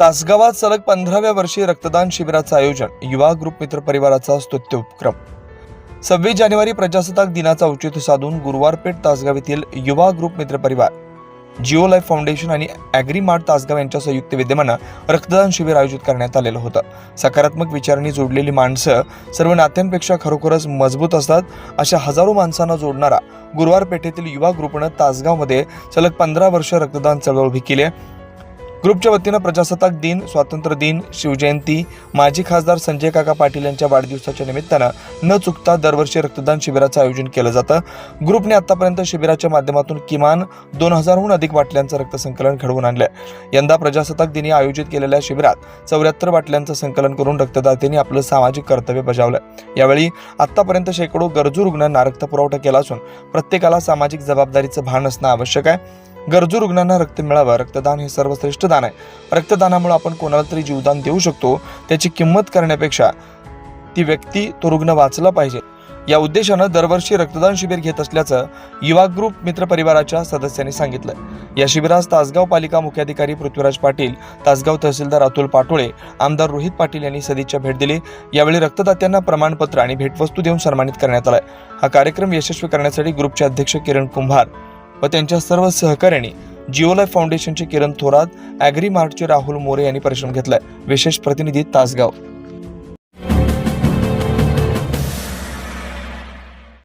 तासगावात सलग पंधराव्या वर्षी रक्तदान शिबिराचं आयोजन. युवा ग्रुप मित्र परिवाराचा स्तुत्य उपक्रम. सव्वीस जानेवारी प्रजासत्ताक दिनाचा औचित्य साधून गुरुवारपेठ तासगाव येथील युवा ग्रुप मित्र परिवार जिओ लाईफ फाउंडेशन आणि ॲग्री मार्ट तासगाव यांच्या संयुक्त विद्यमानं रक्तदान शिबिर आयोजित करण्यात आलेलं होतं. सकारात्मक विचारांनी जोडलेली माणसं सर्व नात्यांपेक्षा खरोखरच मजबूत असतात अशा हजारो माणसांना जोडणारा गुरुवार पेठेतील युवा ग्रुपनं तासगावमध्ये सलग पंधरा वर्ष रक्तदान चळवळ उभी केली आहे. ग्रुपच्या वतीनं प्रजासत्ताक दिन स्वातंत्र्य दिन शिवजयंती माजी खासदार संजय काका पाटील यांच्या वाढदिवसाच्या निमित्तानं न चुकता दरवर्षी रक्तदान शिबिराचं आयोजन केलं जातं. ग्रुपने आतापर्यंत शिबिराच्या माध्यमातून किमान दोन हजारहून अधिक बाटल्यांचं रक्तसंकलन घडवून आणलंय. यंदा प्रजासत्ताक दिनी आयोजित केलेल्या शिबिरात चौऱ्याहत्तर बाटल्यांचं संकलन करून रक्तदात्यांनी आपलं सामाजिक कर्तव्य बजावलं यावेळी आतापर्यंत शेकडो गरजू रुग्णांना रक्त पुरवठा केला असून प्रत्येकाला सामाजिक जबाबदारीचं भान असणं आवश्यक आहे. गरजू रुग्णांना रक्त मिळावं. रक्तदान हे सर्वश्रेष्ठ दान आहे. रक्तदानामुळे आपण कोणाला तरी जीवदान देऊ शकतो. त्याची किंमत करण्यापेक्षा ती व्यक्ती तो रुग्ण वाचला पाहिजे. या उद्देशानं दरवर्षी रक्तदान शिबिर घेत असल्याचं युवा ग्रुप मित्र परिवाराच्या सदस्यांनी सांगितलं या शिबिरास तासगाव पालिका मुख्याधिकारी पृथ्वीराज पाटील तासगाव तहसीलदार अतुल पाटोळे आमदार रोहित पाटील यांनी सदिच्छा भेट दिली. यावेळी रक्तदात्यांना प्रमाणपत्र आणि भेटवस्तू देऊन सन्मानित करण्यात आलं हा कार्यक्रम यशस्वी करण्यासाठी ग्रुपचे अध्यक्ष किरण कुंभार व त्यांच्या सर्व सहकाऱ्यांनी जिओ लाईफ फाउंडेशनचे किरण थोरात ॲग्रीमार्टचे राहुल मोरे यांनी परिश्रम घेतलाय. विशेष प्रतिनिधी तासगाव.